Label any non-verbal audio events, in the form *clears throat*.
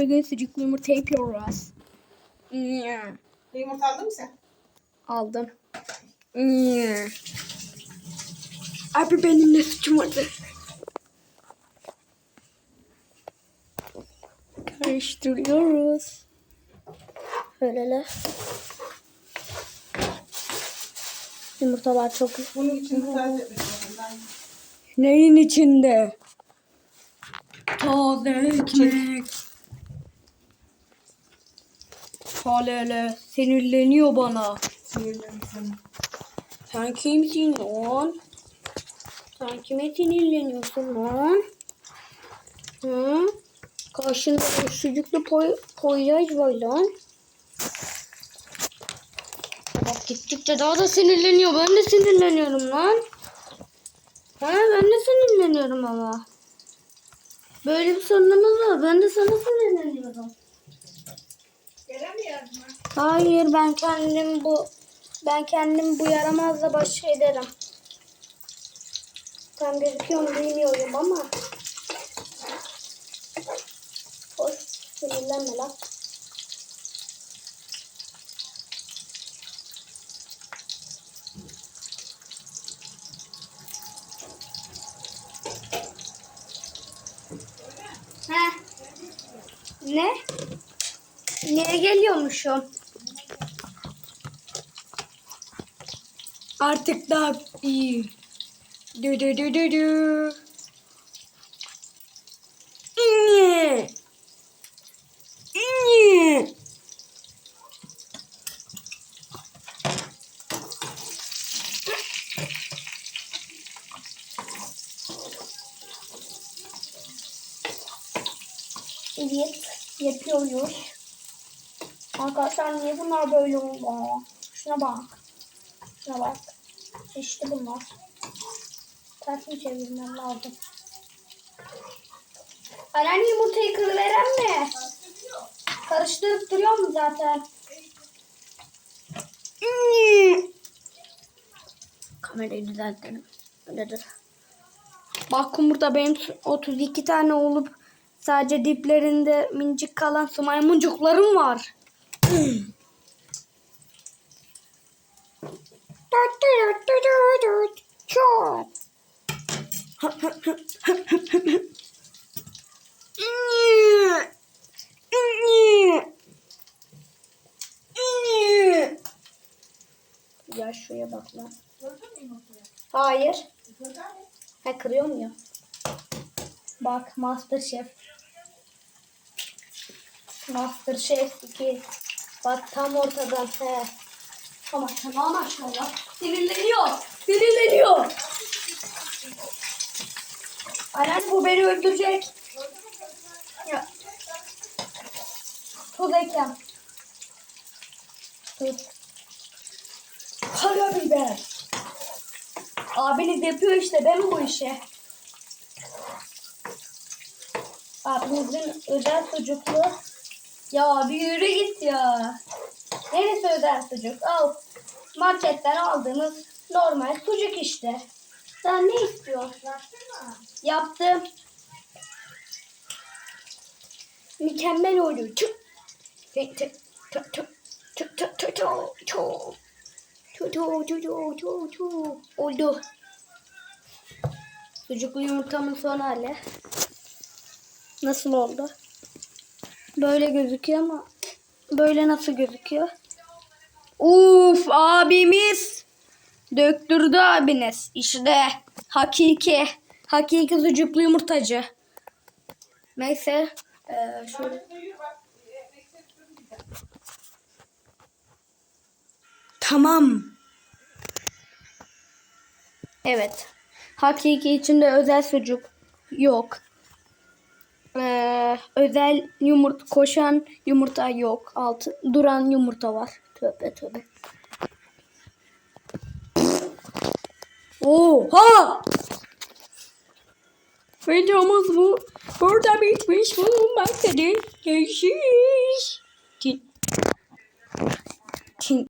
Bugün sucuklu yumurta yapıyoruz. Yumurta aldın mı sen? Aldım. Abi benim de suçum vardı. Karıştırıyoruz. Böyle. Yumurtalar çok Bunun için. Ben Neyin içinde? Taze ekmek. Halele sinirleniyor bana. sana. Sen kimsin lan? Sen kime sinirleniyorsun lan? Hı? Karşında bir sucuklu poy poyaj var lan. Bak gittikçe daha da sinirleniyor. Ben de sinirleniyorum lan. Ha, ben de sinirleniyorum ama. Böyle bir sorunumuz var. Ben de sana sinirleniyorum. Hayır ben kendim bu ben kendim bu yaramazla baş ederim. Tam gözüküyor mu bilmiyorum ama. Hoş sinirlenme lan. Ne? Niye geliyormuşum? Artık daha iyi. Dü dü dü dü dü. İyi. İyi. Evet, yapıyoruz. Arkadaşlar niye bunlar böyle oldu? Şuna bak. Şuna bak. İşte bunlar. Tersini çevirmem lazım. Anneanne yumurtayı kırıveren mi? Karıştırıp duruyor mu zaten? Kamerayı düzeltelim. Öyledir. Bak burada benim 32 tane olup sadece diplerinde mincik kalan maymuncuklarım var. *clears throat* Çok. Ya şuraya bak lan. Hayır. Ha kırıyor muyum? Bak Masterchef. Masterchef 2. Bak tam ortadan. He. Ama tamam maşallah. Sinirleniyor. Sinirleniyor. Anneanne bu beni öldürecek. Ya. Tuz eklem. Dur. Karabiber. Abiniz yapıyor işte ben bu işi. Abinizin özel sucuklu. Ya bir yürü git ya. Neresi özel sucuk? Al. Marketten aldığımız normal sucuk işte. Sen ne istiyorsun? Yaptım. Mükemmel oluyor. Çık. Tık tık tık. Çu çu çu çu çu çu. Oldu. Sucuklu yumurtamın son hali. Nasıl oldu? Böyle gözüküyor ama böyle nasıl gözüküyor? Uf abimiz döktürdü abiniz. İşte hakiki hakiki sucuklu yumurtacı. Neyse eee şöyle. Tamam. Evet. Hakiki içinde özel sucuk yok. Ee, özel yumurta koşan yumurta yok. Altı duran yumurta var. Tövbe tövbe. Oha! Videomuz bu. Burada bitmiş bulunmaktadır. Görüşürüz. Tin.